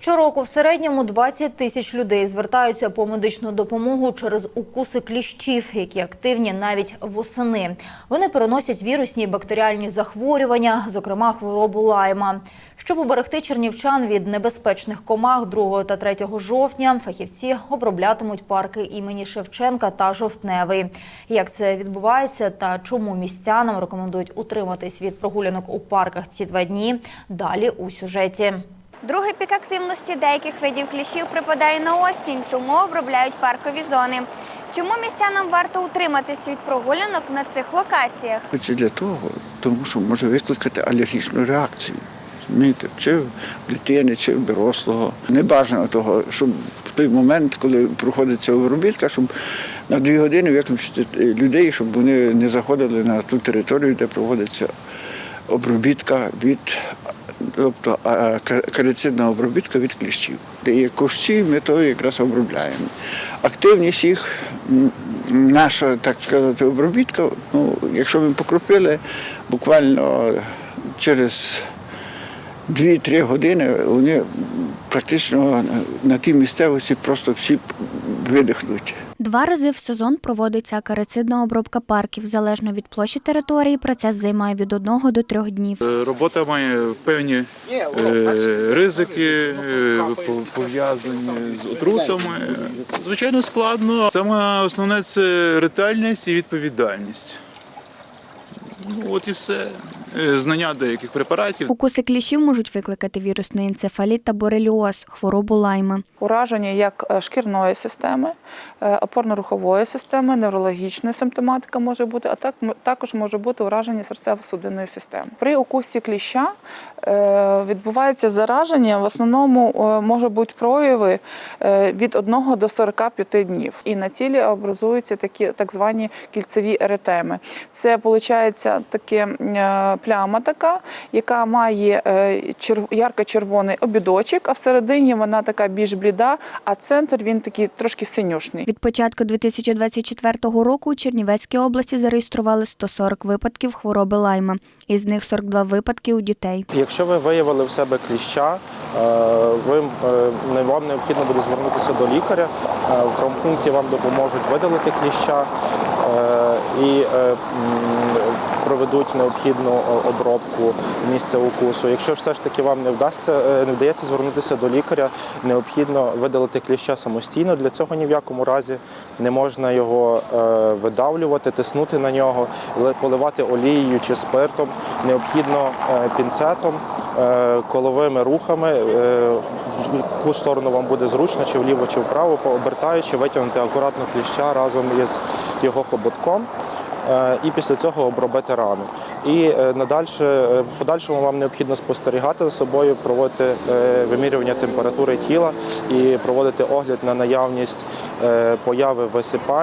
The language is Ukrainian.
Щороку в середньому 20 тисяч людей звертаються по медичну допомогу через укуси кліщів, які активні навіть восени. Вони переносять вірусні і бактеріальні захворювання, зокрема хворобу лайма. Щоб уберегти чернівчан від небезпечних комах 2 та 3 жовтня, фахівці оброблятимуть парки імені Шевченка та Жовтневий. Як це відбувається та чому містянам рекомендують утриматись від прогулянок у парках ці два дні? Далі у сюжеті. Другий пік активності деяких видів кліщів припадає на осінь, тому обробляють паркові зони. Чому містянам варто утриматись від прогулянок на цих локаціях? Це для того, тому що може викликати алергічну реакцію. Розумієте? Чи в дитини, чи в дорослого. Не бажано того, щоб в той момент, коли проходить ця обробітка, щоб на дві години виключити людей, щоб вони не заходили на ту територію, де проводиться обробітка від, тобто карицидна обробітка від кліщів. Де кущі, ми то якраз обробляємо. Активність їх, наша, так сказати, обробітка, ну, якщо ми покропили, буквально через 2-3 години вони практично на тій місцевості просто всі видихнуть. Два рази в сезон проводиться акарицидна обробка парків. Залежно від площі території, процес займає від одного до трьох днів. Е, Робота має певні е, ризики, е, пов'язані з отрутами. Звичайно, складно. Саме основне це ретельність і відповідальність. Ну, от і все. Е, Знання деяких препаратів. Укуси кліщів можуть викликати вірусний енцефаліт та бореліоз, хворобу лайма. Ураження як е, шкірної системи, е, опорно-рухової системи, неврологічна симптоматика може бути, а так також може бути ураження серцево-судинної системи. При укусі кліща відбувається зараження. В основному може бути прояви від 1 до 45 днів. І на тілі образуються такі так звані кільцеві еретеми. Це виходить таке пляма така, яка має е, ярко-червоний обідочок, а всередині вона така більш бліда, а центр він такий трошки синюшний. Від початку 2024 року у Чернівецькій області зареєстрували 140 випадків хвороби лайма. Із них 42 випадки у дітей. Якщо ви виявили в себе кліща, е, ви, е, вам необхідно буде звернутися до лікаря. В травмпункті вам допоможуть видалити кліща і е, проведуть необхідну е, обробку місця укусу. Якщо все ж таки вам не вдасться, е, не вдається звернутися до лікаря, необхідно видалити кліща самостійно. Для цього ні в якому разі не можна його видавлювати, тиснути на нього, ли- поливати олією чи спиртом. Необхідно пінцетом, коловими рухами, е, в яку сторону вам буде зручно, чи вліво, чи вправо, обертаючи, витягнути акуратно кліща разом із його хоботком. е, І після цього обробити рану. І е, надальше, е, подальшому вам необхідно спостерігати за собою, проводити е, вимірювання температури тіла і проводити огляд на наявність е, появи висипань.